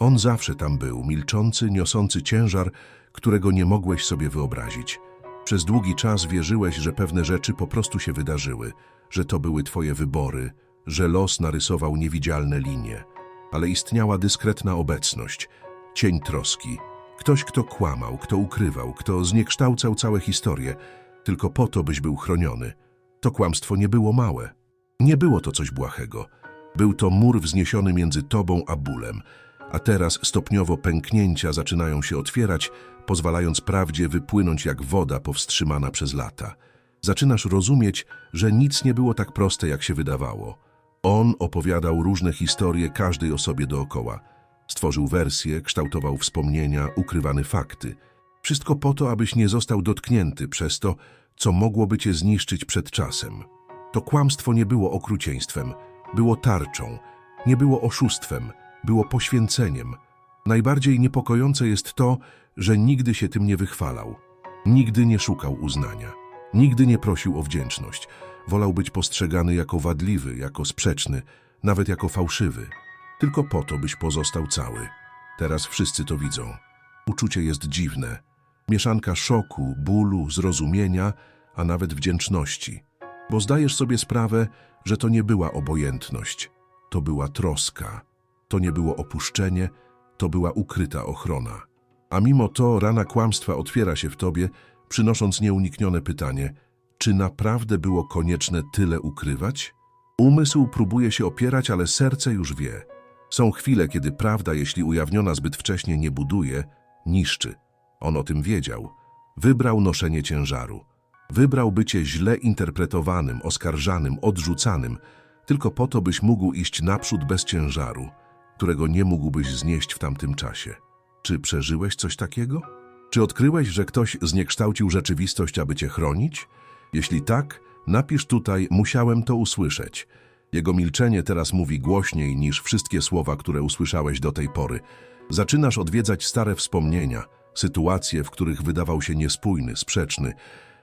On zawsze tam był, milczący, niosący ciężar, którego nie mogłeś sobie wyobrazić. Przez długi czas wierzyłeś, że pewne rzeczy po prostu się wydarzyły, że to były twoje wybory, że los narysował niewidzialne linie. Ale istniała dyskretna obecność, cień troski. Ktoś, kto kłamał, kto ukrywał, kto zniekształcał całe historie, tylko po to, byś był chroniony. To kłamstwo nie było małe. Nie było to coś błahego. Był to mur wzniesiony między tobą a bólem, a teraz stopniowo pęknięcia zaczynają się otwierać, pozwalając prawdzie wypłynąć jak woda powstrzymana przez lata. Zaczynasz rozumieć, że nic nie było tak proste, jak się wydawało. On opowiadał różne historie każdej osobie dookoła. Stworzył wersje, kształtował wspomnienia, ukrywane fakty. Wszystko po to, abyś nie został dotknięty przez to, co mogłoby cię zniszczyć przed czasem. To kłamstwo nie było okrucieństwem, było tarczą, nie było oszustwem, było poświęceniem. Najbardziej niepokojące jest to, że nigdy się tym nie wychwalał. Nigdy nie szukał uznania. Nigdy nie prosił o wdzięczność. Wolał być postrzegany jako wadliwy, jako sprzeczny, nawet jako fałszywy. Tylko po to, byś pozostał cały. Teraz wszyscy to widzą. Uczucie jest dziwne. Mieszanka szoku, bólu, zrozumienia, a nawet wdzięczności. Bo zdajesz sobie sprawę, że to nie była obojętność. To była troska. To nie było opuszczenie, to była ukryta ochrona. A mimo to rana kłamstwa otwiera się w tobie, przynosząc nieuniknione pytanie, czy naprawdę było konieczne tyle ukrywać? Umysł próbuje się opierać, ale serce już wie. Są chwile, kiedy prawda, jeśli ujawniona zbyt wcześnie, nie buduje, niszczy. On o tym wiedział. Wybrał noszenie ciężaru. Wybrał bycie źle interpretowanym, oskarżanym, odrzucanym, tylko po to, byś mógł iść naprzód bez ciężaru, którego nie mógłbyś znieść w tamtym czasie. Czy przeżyłeś coś takiego? Czy odkryłeś, że ktoś zniekształcił rzeczywistość, aby cię chronić? Jeśli tak, napisz tutaj, musiałem to usłyszeć. Jego milczenie teraz mówi głośniej niż wszystkie słowa, które usłyszałeś do tej pory. Zaczynasz odwiedzać stare wspomnienia, sytuacje, w których wydawał się niespójny, sprzeczny,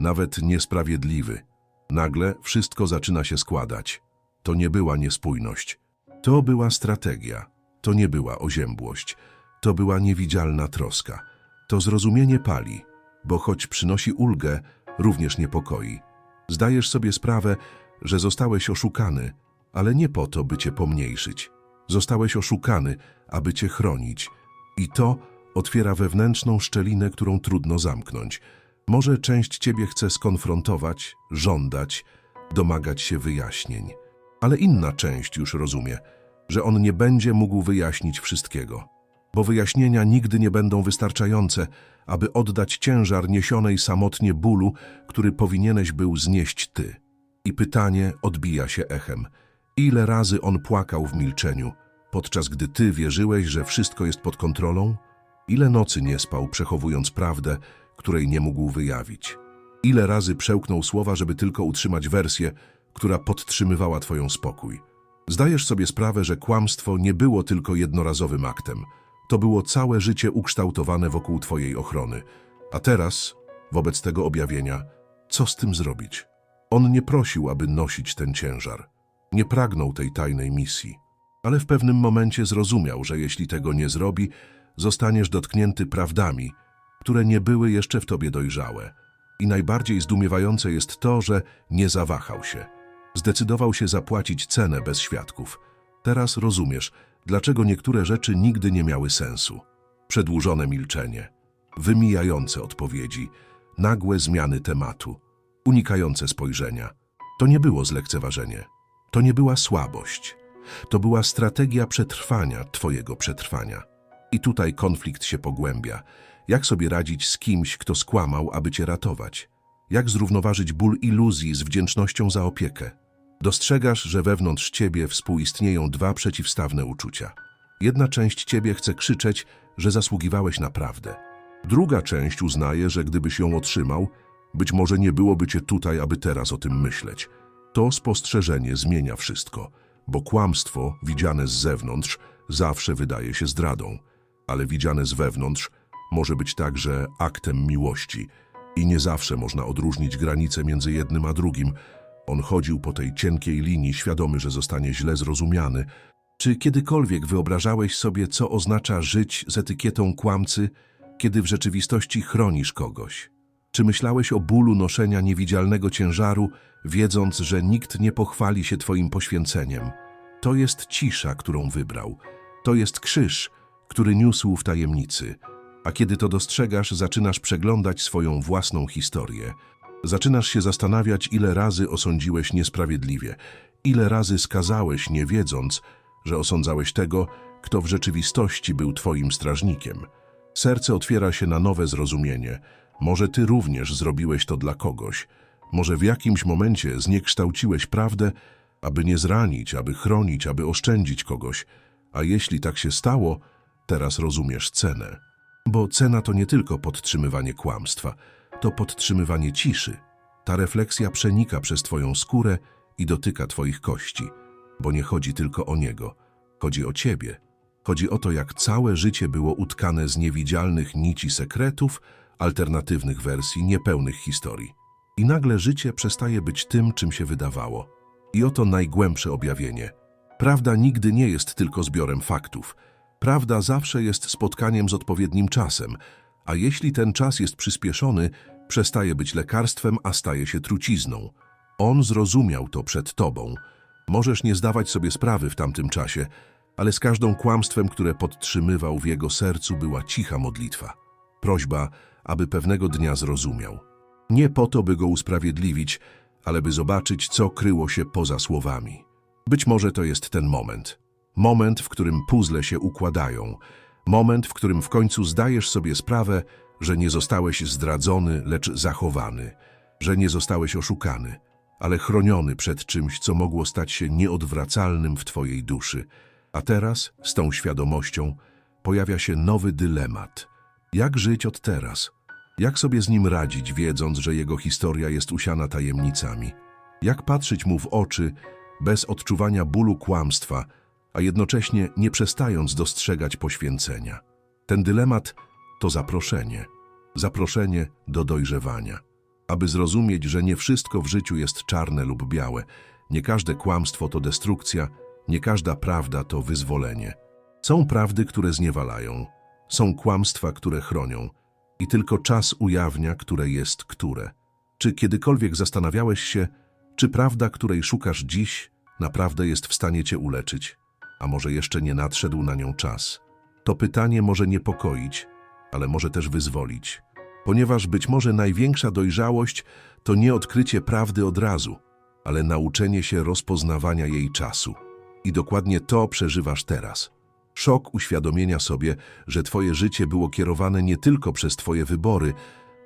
nawet niesprawiedliwy. Nagle wszystko zaczyna się składać. To nie była niespójność. To była strategia. To nie była oziębłość. To była niewidzialna troska. To zrozumienie pali, bo choć przynosi ulgę, również niepokoi. Zdajesz sobie sprawę, że zostałeś oszukany, ale nie po to, by cię pomniejszyć. Zostałeś oszukany, aby cię chronić. I to otwiera wewnętrzną szczelinę, którą trudno zamknąć. Może część ciebie chce skonfrontować, żądać, domagać się wyjaśnień. Ale inna część już rozumie, że on nie będzie mógł wyjaśnić wszystkiego. Bo wyjaśnienia nigdy nie będą wystarczające, aby oddać ciężar niesionej samotnie bólu, który powinieneś był znieść ty. I pytanie odbija się echem. Ile razy on płakał w milczeniu, podczas gdy ty wierzyłeś, że wszystko jest pod kontrolą? Ile nocy nie spał, przechowując prawdę, której nie mógł wyjawić? Ile razy przełknął słowa, żeby tylko utrzymać wersję, która podtrzymywała twoją spokój? Zdajesz sobie sprawę, że kłamstwo nie było tylko jednorazowym aktem. To było całe życie ukształtowane wokół twojej ochrony. A teraz, wobec tego objawienia, co z tym zrobić? On nie prosił, aby nosić ten ciężar. Nie pragnął tej tajnej misji. Ale w pewnym momencie zrozumiał, że jeśli tego nie zrobi, zostaniesz dotknięty prawdami, które nie były jeszcze w tobie dojrzałe. I najbardziej zdumiewające jest to, że nie zawahał się. Zdecydował się zapłacić cenę bez świadków. Teraz rozumiesz, dlaczego niektóre rzeczy nigdy nie miały sensu. Przedłużone milczenie, wymijające odpowiedzi, nagłe zmiany tematu, unikające spojrzenia. To nie było zlekceważenie. To nie była słabość. To była strategia przetrwania, twojego przetrwania. I tutaj konflikt się pogłębia. Jak sobie radzić z kimś, kto skłamał, aby cię ratować? Jak zrównoważyć ból iluzji z wdzięcznością za opiekę? Dostrzegasz, że wewnątrz ciebie współistnieją dwa przeciwstawne uczucia. Jedna część ciebie chce krzyczeć, że zasługiwałeś na prawdę. Druga część uznaje, że gdybyś ją otrzymał, być może nie byłoby cię tutaj, aby teraz o tym myśleć. To spostrzeżenie zmienia wszystko, bo kłamstwo, widziane z zewnątrz, zawsze wydaje się zdradą, ale widziane z wewnątrz może być także aktem miłości i nie zawsze można odróżnić granice między jednym a drugim. On chodził po tej cienkiej linii, świadomy, że zostanie źle zrozumiany, Czy kiedykolwiek wyobrażałeś sobie, co oznacza żyć z etykietą kłamcy, kiedy w rzeczywistości chronisz kogoś? Czy myślałeś o bólu noszenia niewidzialnego ciężaru, wiedząc, że nikt nie pochwali się Twoim poświęceniem? To jest cisza, którą wybrał. To jest krzyż, który niósł w tajemnicy. A kiedy to dostrzegasz, zaczynasz przeglądać swoją własną historię. Zaczynasz się zastanawiać, ile razy osądziłeś niesprawiedliwie, ile razy skazałeś, nie wiedząc, że osądzałeś tego, kto w rzeczywistości był Twoim strażnikiem. Serce otwiera się na nowe zrozumienie. Może Ty również zrobiłeś to dla kogoś. Może w jakimś momencie zniekształciłeś prawdę, aby nie zranić, aby chronić, aby oszczędzić kogoś. A jeśli tak się stało, teraz rozumiesz cenę. Bo cena to nie tylko podtrzymywanie kłamstwa, to podtrzymywanie ciszy. Ta refleksja przenika przez Twoją skórę i dotyka Twoich kości, bo nie chodzi tylko o niego, chodzi o Ciebie. Chodzi o to, jak całe życie było utkane z niewidzialnych nici sekretów, alternatywnych wersji, niepełnych historii. I nagle życie przestaje być tym, czym się wydawało. I oto najgłębsze objawienie. Prawda nigdy nie jest tylko zbiorem faktów. Prawda zawsze jest spotkaniem z odpowiednim czasem, a jeśli ten czas jest przyspieszony, przestaje być lekarstwem, a staje się trucizną. On zrozumiał to przed tobą. Możesz nie zdawać sobie sprawy w tamtym czasie, ale z każdą kłamstwem, które podtrzymywał w jego sercu, była cicha modlitwa. Prośba, aby pewnego dnia zrozumiał. Nie po to, by go usprawiedliwić, ale by zobaczyć, co kryło się poza słowami. Być może to jest ten moment. Moment, w którym puzzle się układają. Moment, w którym w końcu zdajesz sobie sprawę, że nie zostałeś zdradzony, lecz zachowany, że nie zostałeś oszukany, ale chroniony przed czymś, co mogło stać się nieodwracalnym w twojej duszy. A teraz, z tą świadomością, pojawia się nowy dylemat. Jak żyć od teraz? Jak sobie z nim radzić, wiedząc, że jego historia jest usiana tajemnicami? Jak patrzeć mu w oczy, bez odczuwania bólu kłamstwa, a jednocześnie nie przestając dostrzegać poświęcenia? Ten dylemat to zaproszenie. Zaproszenie do dojrzewania. Aby zrozumieć, że nie wszystko w życiu jest czarne lub białe, nie każde kłamstwo to destrukcja, nie każda prawda to wyzwolenie. Są prawdy, które zniewalają, są kłamstwa, które chronią i tylko czas ujawnia, które jest które. Czy kiedykolwiek zastanawiałeś się, czy prawda, której szukasz dziś, naprawdę jest w stanie cię uleczyć, a może jeszcze nie nadszedł na nią czas? To pytanie może niepokoić, ale może też wyzwolić, ponieważ być może największa dojrzałość to nie odkrycie prawdy od razu, ale nauczenie się rozpoznawania jej czasu. I dokładnie to przeżywasz teraz. Szok uświadomienia sobie, że twoje życie było kierowane nie tylko przez twoje wybory,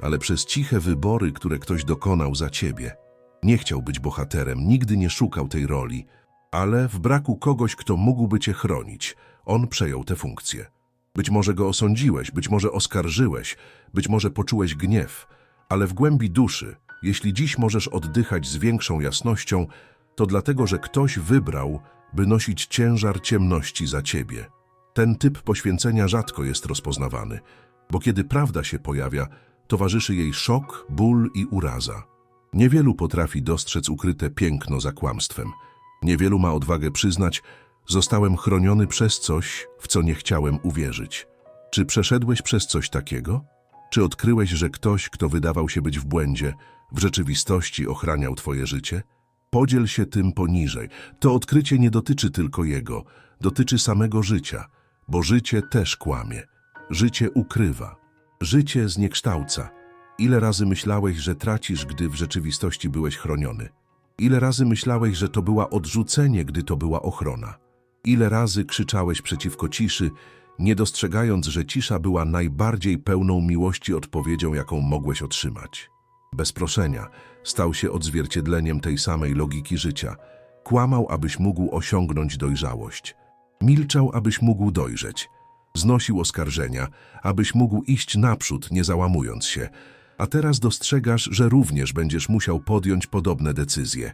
ale przez ciche wybory, które ktoś dokonał za ciebie. Nie chciał być bohaterem, nigdy nie szukał tej roli, ale w braku kogoś, kto mógłby cię chronić, on przejął tę funkcję. Być może go osądziłeś, być może oskarżyłeś, być może poczułeś gniew, ale w głębi duszy, jeśli dziś możesz oddychać z większą jasnością, to dlatego, że ktoś wybrał, by nosić ciężar ciemności za ciebie. Ten typ poświęcenia rzadko jest rozpoznawany, bo kiedy prawda się pojawia, towarzyszy jej szok, ból i uraza. Niewielu potrafi dostrzec ukryte piękno za kłamstwem. Niewielu ma odwagę przyznać, zostałem chroniony przez coś, w co nie chciałem uwierzyć. Czy przeszedłeś przez coś takiego? Czy odkryłeś, że ktoś, kto wydawał się być w błędzie, w rzeczywistości ochraniał twoje życie? Podziel się tym poniżej. To odkrycie nie dotyczy tylko jego, dotyczy samego życia, bo życie też kłamie. Życie ukrywa. Życie zniekształca. Ile razy myślałeś, że tracisz, gdy w rzeczywistości byłeś chroniony? Ile razy myślałeś, że to była odrzucenie, gdy to była ochrona? Ile razy krzyczałeś przeciwko ciszy, nie dostrzegając, że cisza była najbardziej pełną miłości odpowiedzią, jaką mogłeś otrzymać? Bez proszenia stał się odzwierciedleniem tej samej logiki życia. Kłamał, abyś mógł osiągnąć dojrzałość. Milczał, abyś mógł dojrzeć. Znosił oskarżenia, abyś mógł iść naprzód, nie załamując się. A teraz dostrzegasz, że również będziesz musiał podjąć podobne decyzje.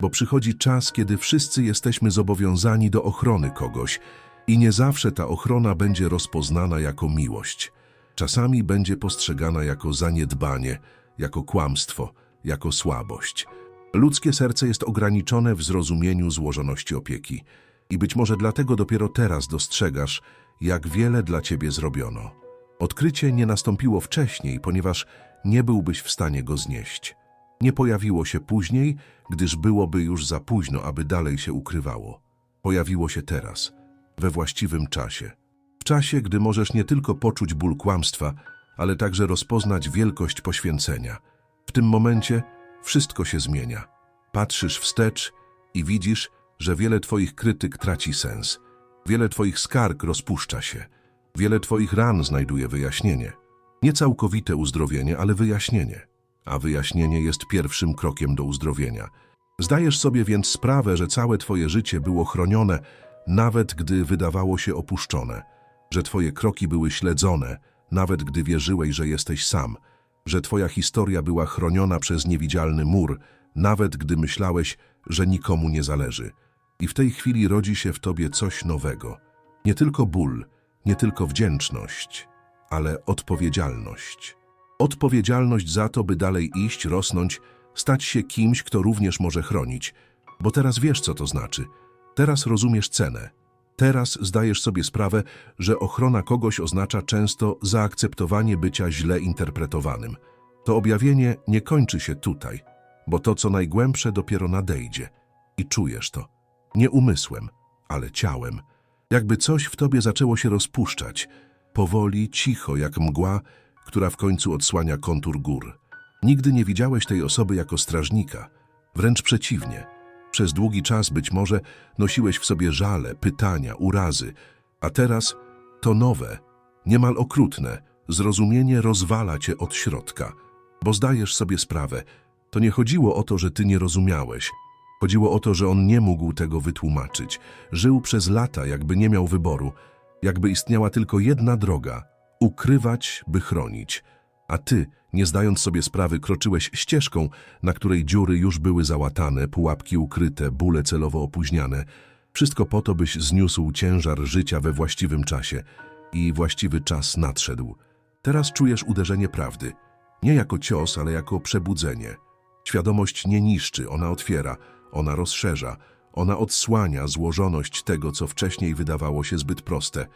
Bo przychodzi czas, kiedy wszyscy jesteśmy zobowiązani do ochrony kogoś i nie zawsze ta ochrona będzie rozpoznana jako miłość. Czasami będzie postrzegana jako zaniedbanie, jako kłamstwo, jako słabość. Ludzkie serce jest ograniczone w zrozumieniu złożoności opieki. I być może dlatego dopiero teraz dostrzegasz, jak wiele dla ciebie zrobiono. Odkrycie nie nastąpiło wcześniej, ponieważ nie byłbyś w stanie go znieść. Nie pojawiło się później, gdyż byłoby już za późno, aby dalej się ukrywało. Pojawiło się teraz, we właściwym czasie. W czasie, gdy możesz nie tylko poczuć ból kłamstwa, ale także rozpoznać wielkość poświęcenia. W tym momencie wszystko się zmienia. Patrzysz wstecz i widzisz, że wiele Twoich krytyk traci sens. Wiele Twoich skarg rozpuszcza się. Wiele Twoich ran znajduje wyjaśnienie. Nie całkowite uzdrowienie, ale wyjaśnienie. A wyjaśnienie jest pierwszym krokiem do uzdrowienia. Zdajesz sobie więc sprawę, że całe Twoje życie było chronione, nawet gdy wydawało się opuszczone, że Twoje kroki były śledzone, nawet gdy wierzyłeś, że jesteś sam, że Twoja historia była chroniona przez niewidzialny mur, nawet gdy myślałeś, że nikomu nie zależy. I w tej chwili rodzi się w Tobie coś nowego. Nie tylko ból, nie tylko wdzięczność, ale odpowiedzialność. Odpowiedzialność za to, by dalej iść, rosnąć, stać się kimś, kto również może chronić. Bo teraz wiesz, co to znaczy. Teraz rozumiesz cenę. Teraz zdajesz sobie sprawę, że ochrona kogoś oznacza często zaakceptowanie bycia źle interpretowanym. To objawienie nie kończy się tutaj, bo to, co najgłębsze, dopiero nadejdzie. I czujesz to. Nie umysłem, ale ciałem. Jakby coś w tobie zaczęło się rozpuszczać. Powoli, cicho, jak mgła, która w końcu odsłania kontur gór. Nigdy nie widziałeś tej osoby jako strażnika. Wręcz przeciwnie. Przez długi czas być może nosiłeś w sobie żale, pytania, urazy, a teraz to nowe, niemal okrutne, zrozumienie rozwala cię od środka, bo zdajesz sobie sprawę, to nie chodziło o to, że ty nie rozumiałeś. Chodziło o to, że on nie mógł tego wytłumaczyć. Żył przez lata, jakby nie miał wyboru, jakby istniała tylko jedna droga ukrywać, by chronić. A ty, nie zdając sobie sprawy, kroczyłeś ścieżką, na której dziury już były załatane, pułapki ukryte, bóle celowo opóźniane. Wszystko po to, byś zniósł ciężar życia we właściwym czasie. I właściwy czas nadszedł. Teraz czujesz uderzenie prawdy. Nie jako cios, ale jako przebudzenie. Świadomość nie niszczy, ona otwiera, ona rozszerza, ona odsłania złożoność tego, co wcześniej wydawało się zbyt proste.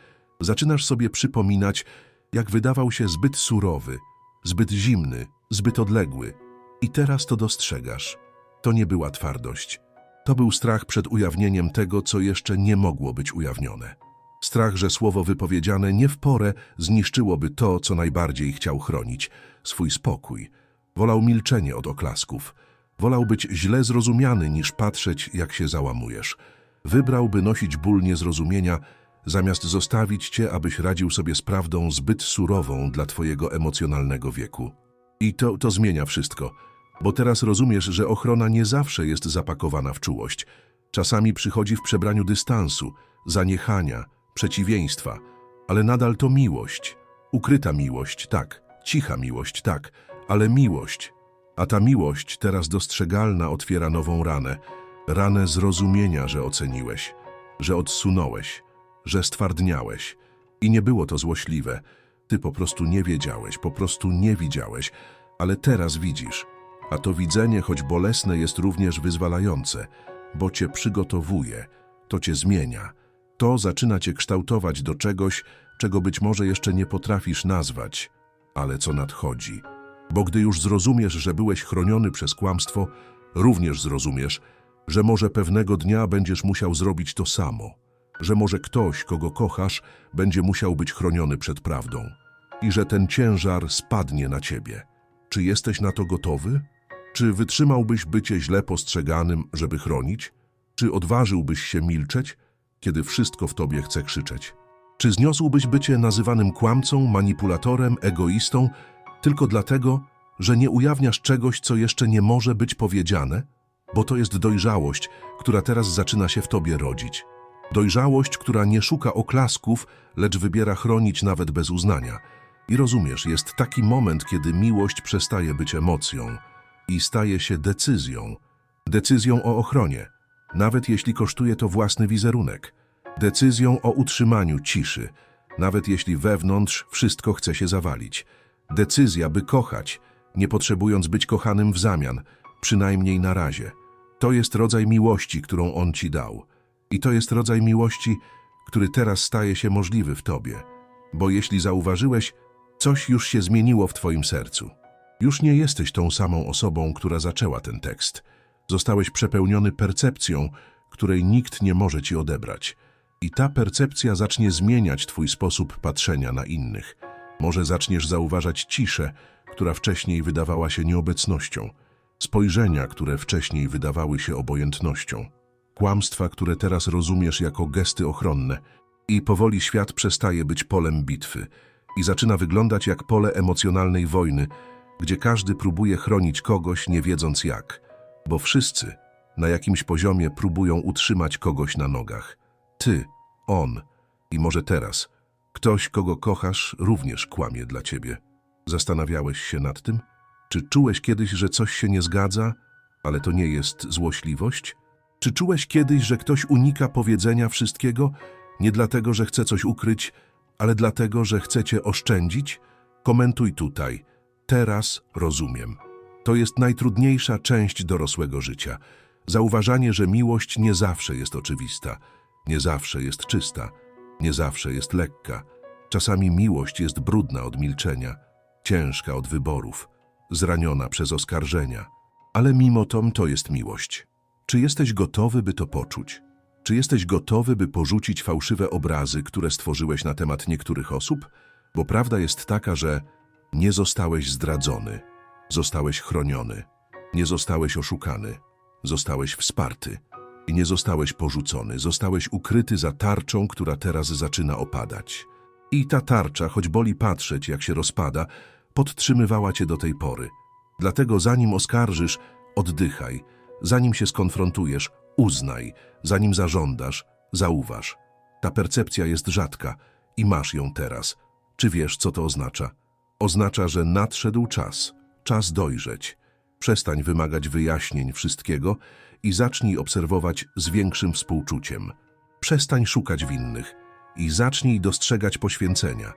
Zaczynasz sobie przypominać, jak wydawał się zbyt surowy, zbyt zimny, zbyt odległy. I teraz to dostrzegasz. To nie była twardość. To był strach przed ujawnieniem tego, co jeszcze nie mogło być ujawnione. Strach, że słowo wypowiedziane nie w porę zniszczyłoby to, co najbardziej chciał chronić swój spokój. Wolał milczenie od oklasków. Wolał być źle zrozumiany, niż patrzeć, jak się załamujesz. Wybrałby nosić ból niezrozumienia, zamiast zostawić cię, abyś radził sobie z prawdą zbyt surową dla twojego emocjonalnego wieku. I to, to zmienia wszystko, bo teraz rozumiesz, że ochrona nie zawsze jest zapakowana w czułość. Czasami przychodzi w przebraniu dystansu, zaniechania, przeciwieństwa, ale nadal to miłość. Ukryta miłość, tak, cicha miłość, tak, ale miłość. A ta miłość, teraz dostrzegalna, otwiera nową ranę. Ranę zrozumienia, że oceniłeś, że odsunąłeś, że stwardniałeś. I nie było to złośliwe. Ty po prostu nie wiedziałeś, po prostu nie widziałeś, ale teraz widzisz. A to widzenie, choć bolesne, jest również wyzwalające, bo cię przygotowuje, to cię zmienia. To zaczyna cię kształtować do czegoś, czego być może jeszcze nie potrafisz nazwać, ale co nadchodzi. Bo gdy już zrozumiesz, że byłeś chroniony przez kłamstwo, również zrozumiesz, że może pewnego dnia będziesz musiał zrobić to samo, że może ktoś, kogo kochasz, będzie musiał być chroniony przed prawdą i że ten ciężar spadnie na ciebie. Czy jesteś na to gotowy? Czy wytrzymałbyś bycie źle postrzeganym, żeby chronić? Czy odważyłbyś się milczeć, kiedy wszystko w tobie chce krzyczeć? Czy zniosłbyś bycie nazywanym kłamcą, manipulatorem, egoistą, tylko dlatego, że nie ujawniasz czegoś, co jeszcze nie może być powiedziane? Bo to jest dojrzałość, która teraz zaczyna się w tobie rodzić. Dojrzałość, która nie szuka oklasków, lecz wybiera chronić nawet bez uznania. I rozumiesz, jest taki moment, kiedy miłość przestaje być emocją i staje się decyzją. Decyzją o ochronie, nawet jeśli kosztuje to własny wizerunek. Decyzją o utrzymaniu ciszy, nawet jeśli wewnątrz wszystko chce się zawalić. Decyzja, by kochać, nie potrzebując być kochanym w zamian, przynajmniej na razie. To jest rodzaj miłości, którą on ci dał. I to jest rodzaj miłości, który teraz staje się możliwy w tobie. Bo jeśli zauważyłeś, coś już się zmieniło w twoim sercu. Już nie jesteś tą samą osobą, która zaczęła ten tekst. Zostałeś przepełniony percepcją, której nikt nie może ci odebrać. I ta percepcja zacznie zmieniać twój sposób patrzenia na innych. Może zaczniesz zauważać ciszę, która wcześniej wydawała się nieobecnością, spojrzenia, które wcześniej wydawały się obojętnością, kłamstwa, które teraz rozumiesz jako gesty ochronne. I powoli świat przestaje być polem bitwy i zaczyna wyglądać jak pole emocjonalnej wojny, gdzie każdy próbuje chronić kogoś, nie wiedząc jak, bo wszyscy na jakimś poziomie próbują utrzymać kogoś na nogach. Ty, on i może teraz ktoś, kogo kochasz, również kłamie dla ciebie. Zastanawiałeś się nad tym? Czy czułeś kiedyś, że coś się nie zgadza, ale to nie jest złośliwość? Czy czułeś kiedyś, że ktoś unika powiedzenia wszystkiego nie dlatego, że chce coś ukryć, ale dlatego, że chce cię oszczędzić? Komentuj tutaj. Teraz rozumiem. To jest najtrudniejsza część dorosłego życia. Zauważanie, że miłość nie zawsze jest oczywista, nie zawsze jest czysta, nie zawsze jest lekka. Czasami miłość jest brudna od milczenia, ciężka od wyborów, zraniona przez oskarżenia. Ale mimo to to jest miłość. Czy jesteś gotowy, by to poczuć? Czy jesteś gotowy, by porzucić fałszywe obrazy, które stworzyłeś na temat niektórych osób? Bo prawda jest taka, że nie zostałeś zdradzony, zostałeś chroniony, nie zostałeś oszukany, zostałeś wsparty i nie zostałeś porzucony, zostałeś ukryty za tarczą, która teraz zaczyna opadać. I ta tarcza, choć boli patrzeć, jak się rozpada, podtrzymywała cię do tej pory. Dlatego zanim oskarżysz, oddychaj, zanim się skonfrontujesz, uznaj, zanim zażądasz, zauważ. Ta percepcja jest rzadka i masz ją teraz. Czy wiesz, co to oznacza? Oznacza, że nadszedł czas, czas dojrzeć. Przestań wymagać wyjaśnień wszystkiego i zacznij obserwować z większym współczuciem. Przestań szukać winnych i zacznij dostrzegać poświęcenia,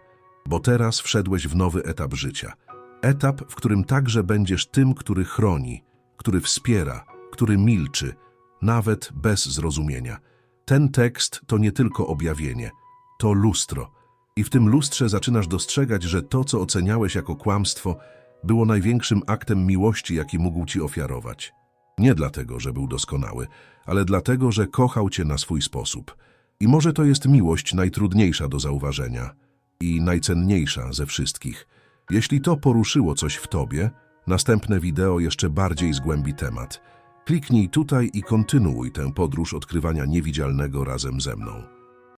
bo teraz wszedłeś w nowy etap życia. Etap, w którym także będziesz tym, który chroni, który wspiera, który milczy, nawet bez zrozumienia. Ten tekst to nie tylko objawienie, to lustro. I w tym lustrze zaczynasz dostrzegać, że to, co oceniałeś jako kłamstwo, było największym aktem miłości, jaki mógł ci ofiarować. Nie dlatego, że był doskonały, ale dlatego, że kochał cię na swój sposób. I może to jest miłość najtrudniejsza do zauważenia i najcenniejsza ze wszystkich. Jeśli to poruszyło coś w tobie, następne wideo jeszcze bardziej zgłębi temat. Kliknij tutaj i kontynuuj tę podróż odkrywania niewidzialnego razem ze mną.